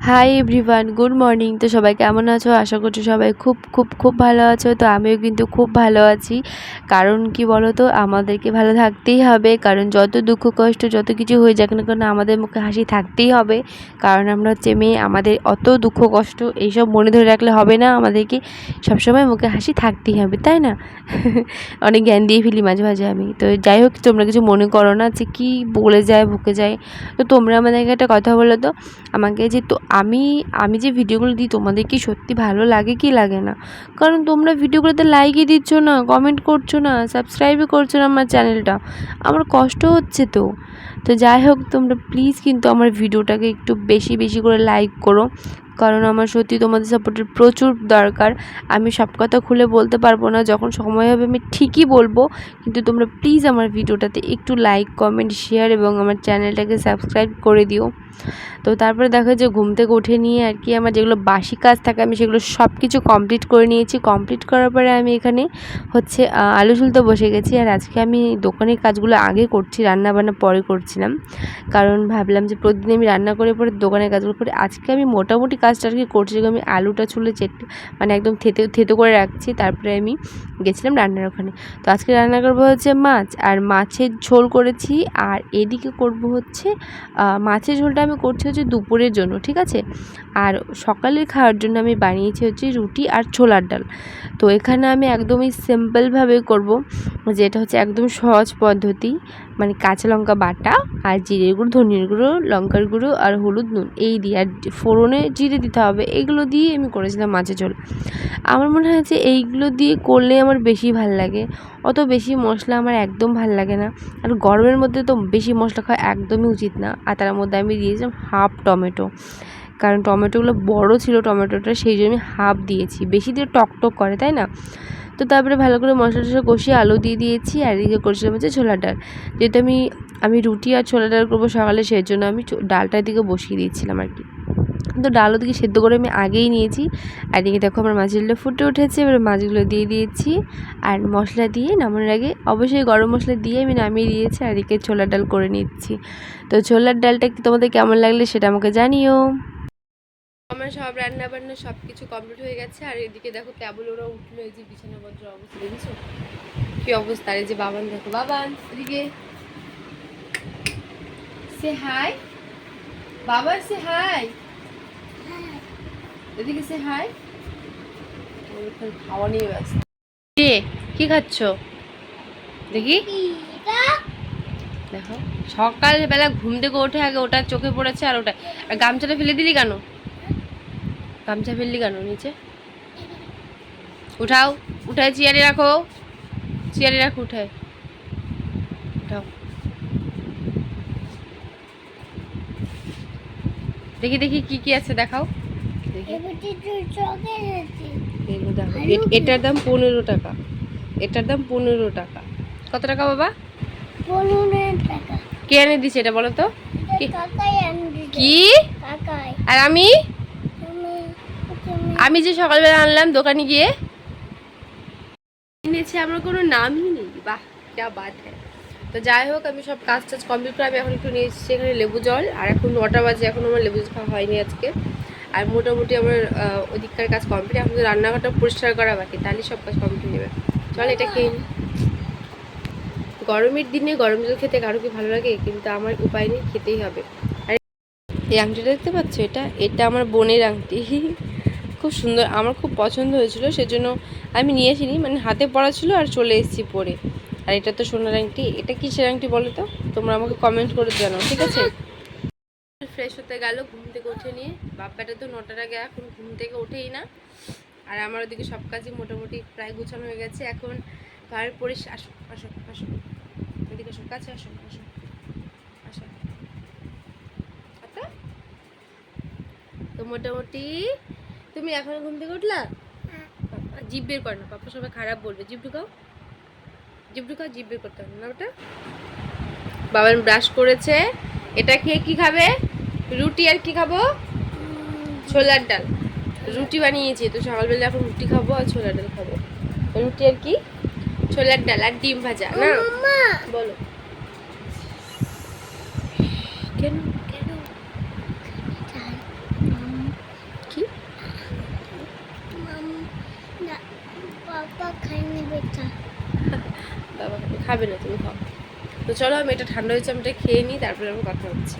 Hi everyone good morning তো সবাই কেমন আছো? আশা করছি সবাই খুব খুব খুব ভালো আছো। তো আমিও কিন্তু খুব ভালো আছি। কারণ কি বলো তো আমাদেরকে ভালো থাকতেই হবে। কারণ যত দুঃখ, কষ্ট, যত কিছু হয়ে যাক না কেন আমাদের মুখে হাসি থাকতেই হবে। কারণ আমরা হচ্ছে মেয়ে, আমাদের অত দুঃখ, কষ্ট এইসব মনে ধরে রাখলে হবে না। আমাদেরকে সবসময় মুখে হাসি থাকতেই হবে, তাই না? অনেক জ্ঞান দিয়ে ফেলি মাঝে মাঝে আমি। তো যাই হোক, তোমরা কিছু মনে করো না যে কী বলে যায় বকে যায়। তো তোমরা আমাদেরকে একটা কথা বলো তো? আমাকে যে তো আমি আমি যে ভিডিওগুলো দিই, তোমাদের কি সত্যি ভালো লাগে, কি লাগে না? কারণ তোমরা ভিডিওগুলোতে লাইকই দিচ্ছ না কমেন্ট করছ না সাবস্ক্রাইবই করছ না আমার চ্যানেলটা আমার কষ্ট হচ্ছে তো। তো যাই হোক, তোমরা প্লিজ কিন্তু আমার ভিডিওটাকে একটু বেশি বেশি করে লাইক করো। কারণ আমার সত্যি তোমাদের সাপোর্টের প্রচুর দরকার। আমি সব কথা খুলে বলতে পারব না, যখন সময় হবে আমি ঠিকই বলব। কিন্তু তোমরা প্লিজ আমার ভিডিওটাতে একটু লাইক কমেন্ট শেয়ার এবং আমার চ্যানেলটাকে সাবস্ক্রাইব করে দিও। তো তারপরে দেখো যে ঘুম থেকে উঠে নিয়ে আর কি আমার যেগুলো বাসি কাজ থাকে আমি সেগুলো সব কিছু কমপ্লিট করে নিয়েছি। কমপ্লিট করার পরে আমি এখানে হচ্ছে আলু সুলতে বসে গেছি। আর আজকে আমি দোকানের কাজগুলো আগে করছি রান্না বান্না পরে করছিলাম। কারণ ভাবলাম যে প্রতিদিন আমি রান্না করে পরে দোকানের কাজগুলো করে। আজকে আমি মোটামুটি কাজটা আর কি করছি আমি আলুটা ছুলে চেট মানে একদম থেতে, থেতো করে রাখছি। তারপরে আমি গেছিলাম রান্নার ওখানে। তো আজকে রান্না করব হচ্ছে মাছ। আর মাছের ঝোল করেছি। আর এদিকে করব হচ্ছে মাছের ঝোলটা আমি করছি হচ্ছে দুপুরের জন্য, ঠিক আছে? আর সকালের খাওয়ার জন্য আমি বানিয়েছি হচ্ছে রুটি আর ছোলার ডাল। তো এখানে আমি একদমই সিম্পলভাবে করব যেটা হচ্ছে একদম সহজ পদ্ধতি মানে কাঁচা লঙ্কা বাটা আর জিরের গুঁড়ো, ধনিয়ার গুঁড়ো, লঙ্কার গুঁড়ো আর হলুদ নুন, এই দিয়ে। আর ফোড়নে জিরে দিতে হবে এইগুলো দিয়ে আমি করেছিলাম মাছের ঝোল। আমার মনে হয় যে এইগুলো দিয়ে করলে আমার বেশি ভালো লাগে। অত বেশি মশলা আমার একদম ভালো লাগে না। আর গরমের মধ্যে তো বেশি মশলা খাওয়া একদমই উচিত না। আর তার মধ্যে আমি দিয়েছিলাম হাফ টমেটো। কারণ টমেটোগুলো বড় ছিল টমেটোটা, সেই জন্য হাফ দিয়েছি। বেশি দিয়ে টক টক করে, তাই না? তো তারপরে ভালো করে মশলা টশলা কষিয়ে আলু দিয়ে দিয়েছি। আর এদিকে করছিলাম হচ্ছে ছোলা ডাল। যেহেতু আমি আমি রুটি আর ছোলার ডাল করব সকালে সেই জন্য আমি ডালটার দিকে বসিয়ে দিয়েছিলাম আর কি। তো ডাল ওদিকে সেদ্ধ করে আমি আগেই নিয়েছি। আর এদিকে দেখো আমার মাছগুলো ফুটে উঠেছে, এবার মাছগুলো দিয়ে দিয়েছি। আর মশলা দিয়ে নামানোর আগে অবশ্যই গরম মশলা দিয়ে আমি নামিয়ে দিয়েছি, আর এদিকে ছোলার ডাল করে নিচ্ছি। তো ছোলার ডালটা তোমাদের কেমন লাগলে সেটা আমাকে জানিও। আমার সব রান্না বান্না সব কিছু কমপ্লিট হয়ে গেছে, আর এদিকে দেখো কেবল ওরা উঠল, এই যে বিছানাপত্র অবস্থা, দেখেছ? কি অবস্থা এই যে বাবান, দেখো বাবান, এদিকে। সে হাই বাবা সে হাই এদিকে সে হাই খাওয়া নিয়ে ব্যস্ত। কে? কি খাচ্ছ? দেখি। দেখো। সকালবেলা ঘুম থেকে ওঠে আগে ওটা চোখে পড়েছে আর ওটা আর গামছাটা ফেলে দিলি কেন? গামছা ফেললি কেন নিচে? উঠাও। উঠায় চেয়ারে রাখো। চেয়ারে রাখো উঠায়। উঠাও। দেখি দেখি কি কি আছে দেখাও। দেখি। এটার দাম পনেরো টাকা। এটার দাম পনেরো টাকা। কত টাকা বাবা? কে এনে দিছে এটা বলো তো? কি- কি? আর আমি? আমি যে সকালবেলা আনলাম দোকানে গিয়ে। এনেছি আমার কোনো নামই নেই। বাহ যা বাদ হ্যাঁ তো যাই হোক আমি সব কাজ টাজ কমপ্লিট করে আমি এখন একটু নিয়ে এসেছি এখানে লেবু জল। আর এখন নটা বাজে এখন আমার লেবু জল খাওয়া হয়নি আজকে। আর মোটামুটি আমার ওদিককার কাজ কমপ্লিট এখন তো রান্নাঘরটা পরিষ্কার করা বাকি তাহলে সব কাজ কমপ্লিট হয়ে যাবে। চল এটা খেয়ে গরমের দিনে গরম জল খেতে কারও কি ভালো লাগে? কিন্তু আমার উপায় নেই, খেতেই হবে। আর এই আংটিটা দেখতে পাচ্ছ এটা? এটা আমার বোনের আংটি। খুব সুন্দর, আমার খুব পছন্দ হয়েছিল, সেজন্য আমি নিয়ে আসিনি মানে হাতে পড়া ছিল আর চলে এসেছি পরে। আর এটা তো সোনার আংটি। এটা কিসের আংটি বলো তো? তোমরা আমাকে কমেন্ট করে জানাও, ঠিক আছে? ফ্রেশ হতে গেল, ঘুম থেকে উঠে নিয়ে। বাপ্পাটা তো নটার আগে এখন ঘুম থেকে ওঠেই না। আর আমার ওদিকে সব কাজই মোটামুটি প্রায় গুছানো হয়ে গেছে। এখন ঘরের পরিস আসো আসো আসো। এদিকে আসো কাছে আসো আসো। আসো। তো মোটামুটি তুমি এখন ঘুম থেকে উঠলা? জিভ বের কর না। পাপা সবাই খারাপ বলবে। জিভ ঢুকাও। জিভ ঢুকাও, জিভ বের করতে হবে না ওটা। বাবার ব্রাশ করেছে। এটা খেয়ে কি খাবে? রুটি আর কি খাব? ছোলার ডাল। রুটি বানিয়েছি তো সকালবেলা এখন রুটি খাব আর ছোলার ডাল খাব। রুটি আর কি? ছোলার ডাল আর ডিম ভাজা না? বলো। কেন? বাবা খাবে না তুমি খাও। তো চলো আমি এটা ঠান্ডা হয়েছে আমি এটা খেয়ে নিই তারপরে আমি কথা হচ্ছে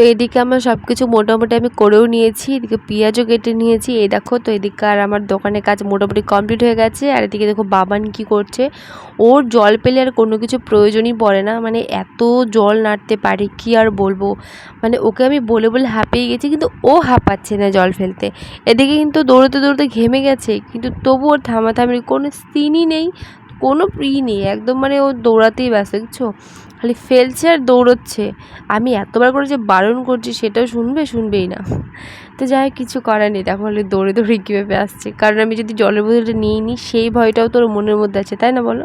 তো এদিকে আমার সব কিছু মোটামুটি আমি করেও নিয়েছি, এদিকে পেঁয়াজও কেটে নিয়েছি। এই দেখো তো এদিকে আর আমার দোকানের কাজ মোটামুটি কমপ্লিট হয়ে গেছে, আর এদিকে দেখো বাবান কি করছে। ওর জল পেলে আর কোনো কিছু প্রয়োজনই পড়ে না মানে এত জল নাড়তে পারে, কি আর বলব? মানে ওকে আমি বলে বলে হাঁপিয়ে গেছি, কিন্তু ও হাঁপাচ্ছে না জল ফেলতে। এদিকে কিন্তু দৌড়তে দৌড়তে ঘেমে গেছে, কিন্তু তবু ওর থামাথামির কোনো সিনই নেই। কোনো প্রি নেই, একদম মানে ও দৌড়াতেই ব্যস্ত, দেখছ? খালি ফেলছে আর দৌড়চ্ছে। আমি এতবার করে যে বারণ করছি, সেটাও শুনবে, শুনবেই না। তো যাই কিছু করার নেই, দেখো খালি দৌড়ে দৌড়ে কীভাবে আসছে। কারণ আমি যদি জলের বোতলটা নিয়ে নিই, সেই ভয়টাও তোর মনের মধ্যে আছে, তাই না বলো?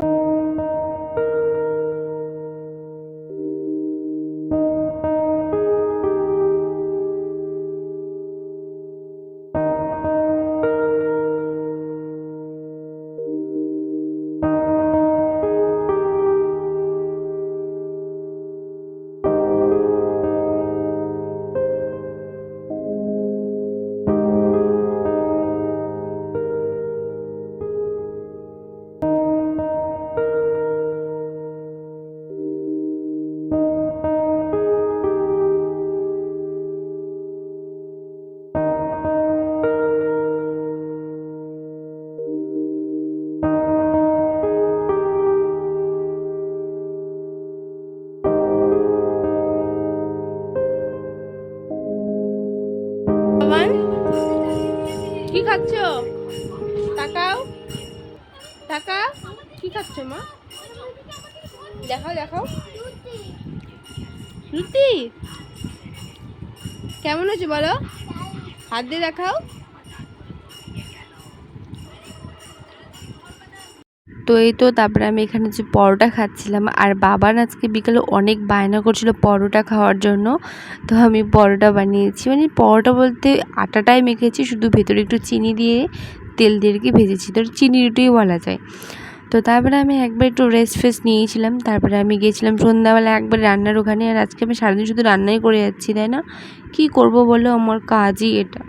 খাচ্ছ? তাকাও। টাকা কি খাচ্ছ মা? দেখাও দেখাও। রুটি কেমন হচ্ছে বলো? হাত দিয়ে দেখাও। তো এই তো তারপরে আমি এখানে যে পরোটা খাচ্ছিলাম, আর বাবান আজকে বিকালে অনেক বায়না করছিল পরোটা খাওয়ার জন্য। তো আমি পরোটা বানিয়েছি মানে পরোটা বলতে আটাটাই মেখেছি, শুধু ভেতরে একটু চিনি দিয়ে তেল দিয়ে ভেজেছি তো চিনি রুটিই বলা যায়। তো তারপরে আমি একবার একটু রেস্ট ফেস্ট নিয়েছিলাম, তারপরে আমি গিয়েছিলাম সন্ধ্যাবেলা একবার রান্নার ওখানে, আর আজকে আমি সারাদিন শুধু রান্নাই করে যাচ্ছি, তাই না? কী করব বলো, আমার কাজই এটা।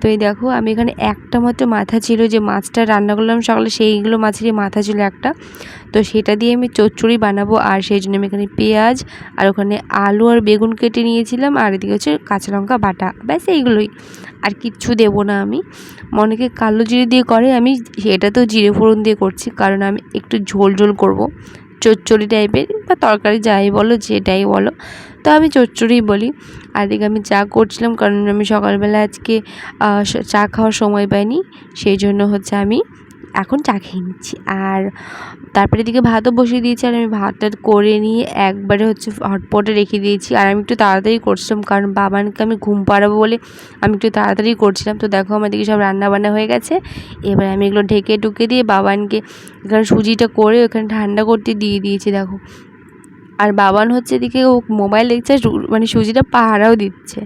তো এই দেখো, আমি এখানে একটা মাত্র মাথা ছিল যে মাছটা রান্না করলাম সকালে, সেইগুলো মাছেরই মাথা ছিল একটা। তো সেটা দিয়ে আমি চচ্চড়ি বানাবো, আর সেই জন্য আমি এখানে পেঁয়াজ আর ওখানে আলু আর বেগুন কেটে নিয়েছিলাম, আর এদিকে হচ্ছে কাঁচা লঙ্কা বাটা, ব্যাস এইগুলোই। আর কিচ্ছু দেবো না আমি। অনেকে কালো জিরে দিয়ে করে, আমি এটা তো জিরে ফোড়ন দিয়ে করছি, কারণ আমি একটু ঝোল ঝোল করব। চচ্চড়ি টাইপের বা তরকারি যাই বলো, যেটাই বলো। তো আমি চচ্চড়িই বলি। আর এদিকে আমি চা করছিলাম কারণ আমি সকালবেলা আজকে চা খাওয়ার সময় পাইনি। সেই জন্য হচ্ছে আমি এখন চা খেয়ে নিচ্ছি। আর তারপরে এদিকে ভাতও বসিয়ে দিয়েছি আর আমি ভাতটা করে নিয়ে একবারে হচ্ছে হটপটে রেখে দিয়েছি। আর আমি একটু তাড়াতাড়ি করছিলাম কারণ বাবানকে আমি ঘুম পাড়াবো বলে আমি একটু তাড়াতাড়ি করছিলাম। তো দেখো আমার দিকে সব রান্নাবান্না হয়ে গেছে। এবার আমি এগুলো ঢেকে টুকে দিয়ে বাবানকে এখানে সুজিটা করে ওখানে ঠান্ডা করতে দিয়ে দিয়েছি, দেখো। আর বাবান হচ্ছে এদিকে ও মোবাইল দেখছে মানে সুজিটা পাহারাও দিচ্ছে।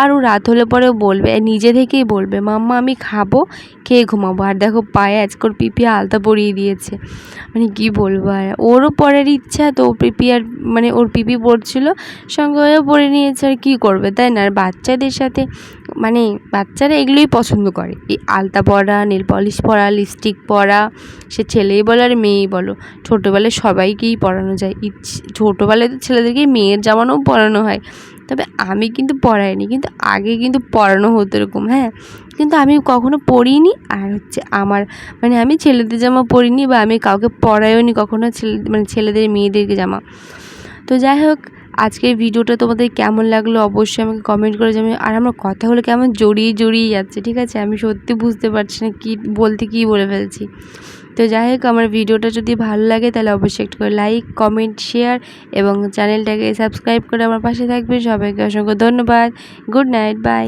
আর ও রাত হলে পরেও বলবে নিজে থেকেই বলবে, মাম্মা, আমি খাব, খেয়ে ঘুমাবো। আর দেখো পায়ে আজকে ওর পিপি আলতা পরিয়ে দিয়েছে। মানে কি বলব আর, ওরও পড়ার ইচ্ছা, তো পিপি আর মানে ওর পিপি পড়ছিল, সঙ্গে হয়েও পরে নিয়েছে, আর কী করবে, তাই না? আর বাচ্চাদের সাথে মানে বাচ্চারা এগুলোই পছন্দ করে। এই আলতা পরা, নেল পলিশ পরা, লিপস্টিক পরা, সে ছেলেই বলো আর মেয়েই বলো, ছোটোবেলায় সবাইকেই পড়ানো যায়। ইচ্ছে ছোটোবেলায় তো ছেলেদেরকে মেয়ের জামানোও পরানো হয়। তবে আমি কিন্তু পড়াইনি কিন্তু আগে কিন্তু পড়ানো হতো এরকম হ্যাঁ। কিন্তু আমি কখনো পড়িনি আর হচ্ছে আমার মানে আমি ছেলেদের জামা পরিনি বা আমি কাউকে পরাইও নি কখনো ছেলে মানে ছেলেদের, মেয়েদেরকে জামা। তো যাই হোক, আজকের ভিডিওটা তোমাদের কেমন লাগল অবশ্যই আমাকে কমেন্ট করে জানাবে আর আমার কথাগুলো কেমন জড়িয়ে জড়িয়ে যাচ্ছে, ঠিক আছে? আমি সত্যি বুঝতে পারছি না কী, বলতে কী বলে ফেলছি। তো যাই হোক, আমার ভিডিওটা যদি ভালো লাগে, তাহলে অবশ্যই একটু করে লাইক কমেন্ট শেয়ার এবং চ্যানেলটাকে সাবস্ক্রাইব করে আমার পাশে থাকবে। সবাইকে অসংখ্য ধন্যবাদ। Good night bye